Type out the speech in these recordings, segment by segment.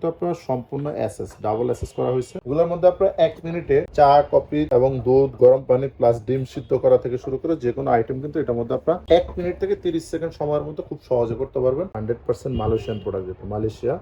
কিন্তু আপনার সম্পূর্ণ অ্যাসেস ডাবল অ্যাসেস করা হয়েছে। এগুলোর মধ্যে আপনার এক মিনিটে চা, কফি এবং দুধ, গরম পানি প্লাস ডিম সিদ্ধ করা থেকে শুরু করে যে কোনো আইটেম কিন্তু এটার মধ্যে আপনার এক মিনিট থেকে তিরিশ সেকেন্ড সময়ের মধ্যে খুব সহজে করতে পারবেন। হান্ড্রেড পার্সেন্ট মালয়েশিয়ান প্রোডাক্ট যেটা, মালয়েশিয়া।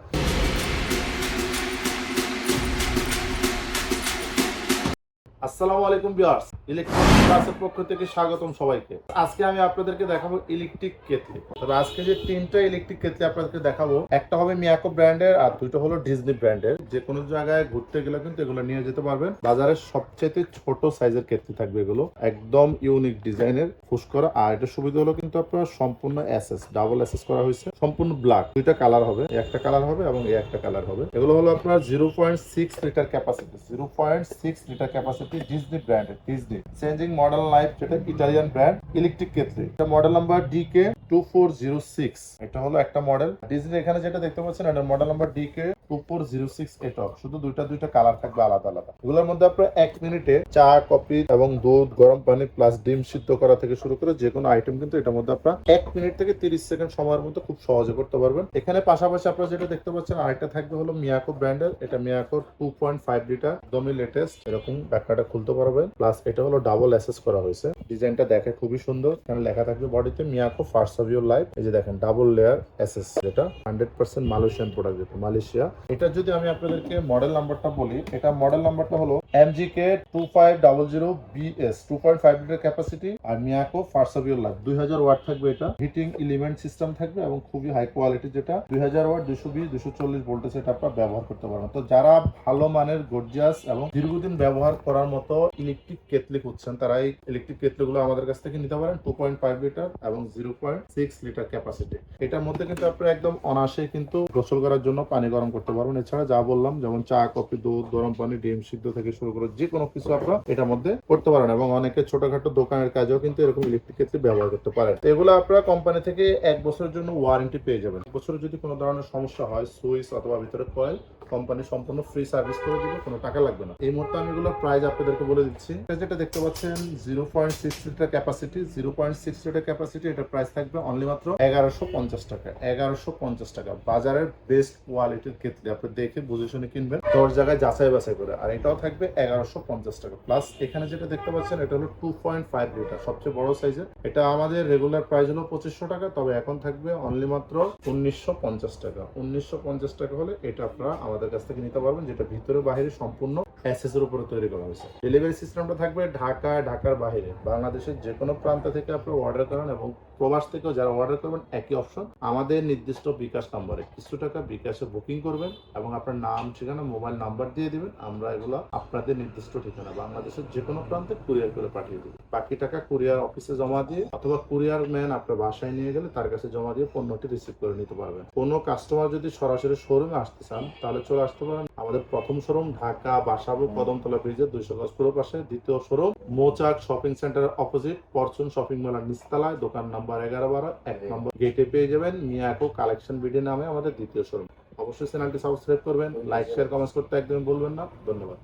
আসসালামু আলাইকুম বিয়ার্স ইলেকট্রনিক ক্লাসের পক্ষ থেকে স্বাগতম সবাইকে। আজকে আমি আপনাদেরকে দেখাবো ইলেকট্রিক কেটলি। তবে আজকে যে তিনটা ইলেকট্রিক কেটলি আপনাদেরকে দেখাবো, একটা হবে মিয়াকো ব্র্যান্ডের আর দুইটা হলো ডিজনি ব্র্যান্ডের। যে কোনো জায়গায় ঘুরতে গেলে কিন্তু এগুলো নিয়ে যেতে পারবেন। বাজারের সবচেয়ে ছোট সাইজের কেটলি থাকবে এগুলো। একদম ইউনিক ডিজাইনের ফুস করা আর এটা সুবিধা হলো কিন্তু আপনার সম্পূর্ণ এসএস, ডাবল এসএস করা হয়েছে। সম্পূর্ণ ব্ল্যাক। দুইটা কালার হবে। একটা কালার হবে এবং এই একটা কালার হবে। এগুলো হলো আপনার zero point six litre capacity. Zero point six litre capacity Disney ব্র্যান্ডের ডিজনি চেঞ্জিং মডেল লাইফ যেটা ইটালিয়ান ব্র্যান্ড ইলেকট্রিক ক্ষেত্রে। এটা model number DK two four zero six এটা হলো একটা মডেল ডিজনি এখানে যেটা দেখতে পাচ্ছেন, এটা model number DK two four zero six এটা শুধু দুইটা দুইটা কালার থাকবে আলাদা আলাদা। এগুলোর মধ্যে আপনার এক মিনিটে চা, কফি এবং দুধ, গরম পানি প্লাস ডিম সিদ্ধ করা থেকে শুরু করে যে কোনো আইটেম কিন্তু এটার মধ্যে আপনার এক মিনিট থেকে তিরিশ সেকেন্ড সময়ের মধ্যে খুব সহজে করতে পারবেন। এখানে পাশাপাশি আপনারা যেটা দেখতে পাচ্ছেন, আরেকটা থাকবে হলো মিয়াকো ব্র্যান্ডের এটা Miyako two point five litre একদমই লেটেস্ট এরকম ব্যাকটা খুলতে পারবেন। প্লাস এটা হলো ডাবল অ্যাসেস করা হয়েছে। ডিজাইনটা দেখে খুবই সুন্দর। এখানে লেখা থাকবে বডিতে Miyako first of your life এই যে দেখেন ডাবল লেয়ার এসএস যেটা। হান্ড্রেড পার্সেন্ট মালয়েশিয়ান প্রোডাক্ট যেটা মালয়েশিয়া এটা যদি আমি আপনাদেরকে মডেল নাম্বারটা বলি, এটা মডেল নাম্বারটা হলো MGK two five double zero BS two point five litre capacity R Miyako first of your life দুই হাজার ওয়াট থাকবে এটা। হিটিং এলিমেন্ট সিস্টেম থাকবে এবং খুবই হাই কোয়ালিটি যেটা। দুই হাজার ওয়াট দুশো বিশ দুশো চল্লিশ ভোল্টেজ এটা আপনারা ব্যবহার করতে পারবেন। তো যারা ভালো মানের গর্জিয়াস এবং দীর্ঘদিন ব্যবহার করার মতো ইলেকট্রিক কেতলি খুঁজছেন, তারা এই ইলেকট্রিক কেতলি গুলো আমাদের কাছ থেকে নিতে পারেন টু পয়েন্ট ফাইভ লিটার এবং zero point six litre capacity এটার মধ্যে কিন্তু আপনারা একদম অনায়াসে কিন্তু গোসল করার জন্য পানি গরম করতে পারবেন। এছাড়া যা বললাম, যেমন চা, কফি, দুধ, গরম পানি, ডিম সিদ্ধ থেকে শুরু করে যে কোনো কিছু আপনারা এটার মধ্যে করতে পারেন এবং অনেকে ছোটখাটো দোকানের কাজেও কিন্তু এরকম ইলেকট্রিক কেতলি ব্যবহার করতে পারেন। এগুলো আপনারা কোম্পানি থেকে এক বছরের জন্য ওয়ারেন্টি পেয়ে যাবেন। বছরে যদি কোনো ধরনের সমস্যা হয়, সুইচ অথবা ভিতরে কয়েল কোম্পানি সম্পূর্ণ ফ্রি সার্ভিস করে দিবে, কোনো টাকা লাগবে না। এই মুহূর্তে আমি এগুলোর প্রাইস আপনাদেরকে বলে দিচ্ছি। যেটা দেখতে পাচ্ছেন zero point six litre capacity zero point six litre capacity এটা প্রাইস থাকবে অনলি মাত্র এগারোশো পঞ্চাশ টাকা, এগারোশো পঞ্চাশ টাকা। বাজারের বেস্ট কোয়ালিটির ক্ষেত্রে, আপনি দেখে বুঝে শুনে কিনবেন। দশ জায়গায় যাচাই বাছাই করে। আর এটাও থাকবে এগারোশো পঞ্চাশ টাকা। প্লাস এখানে যেটা দেখতে পাচ্ছেন, এটা হলো টু পয়েন্ট ফাইভ লিটার সবচেয়ে বড় সাইজের এটা আমাদের রেগুলার প্রাইস হলো পঁচিশশো টাকা, তবে এখন থাকবে অনলি মাত্র উনিশশো পঞ্চাশ টাকা। উনিশশো পঞ্চাশ টাকা হলে এটা আপনারা আমাদের কাছ থেকে নিতে পারবেন, যেটা ভিতরে বাইরে সম্পূর্ণ এর উপরে তৈরি করা হয়েছে। ডেলিভারি সিস্টেমটা থাকবে ঢাকা, ঢাকার বাইরে। বাংলাদেশের যে কোনো প্রান্ত থেকে আপনারা অর্ডার করেন এবং প্রবাস থেকেও যারা অর্ডার করবেন, একই অপশন আমাদের নির্দিষ্ট বিকাশ নম্বরে কিছু টাকা বিকাশে বুকিং করবেন এবং আপনার নাম, ঠিকানা মোবাইল নাম্বার দিয়ে দিবেন। আমরা এগুলো আপনাদের নির্দিষ্ট ঠিকানা, বাংলাদেশের যে কোনো প্রান্তে কুরিয়ার করে পাঠিয়ে দেবেন বাকি টাকা কুরিয়ার অফিসে জমা দিয়ে অথবা কুরিয়ার ম্যান আপনার বাসায় নিয়ে গেলে তার কাছে জমা দিয়ে পণ্যটি রিসিভ করে নিতে পারবেন। কোনো কাস্টমার যদি সরাসরি শোরুমে আসতে চান, তাহলে চলে আসতে পারেন। আমাদের প্রথম শোরুম ঢাকা বাসাবো কদমতলা ব্রিজের দুইশো গজ পুরো পাশে দ্বিতীয় শোরুম, মোচাক শপিং সেন্টারের অপোজিট, পরচুন শপিং মলের নিচতলায়, দোকান নাম্বার এগারো বারো, এক নম্বর গেটে পেয়ে যাবেন মিয়াকো কালেকশন বিডি নামে আমাদের দ্বিতীয় শোরুম। অবশ্যই চ্যানেলটি সাবস্ক্রাইব করবেন, লাইক, শেয়ার, কমেন্টস করতে একদম বলবেন না। ধন্যবাদ।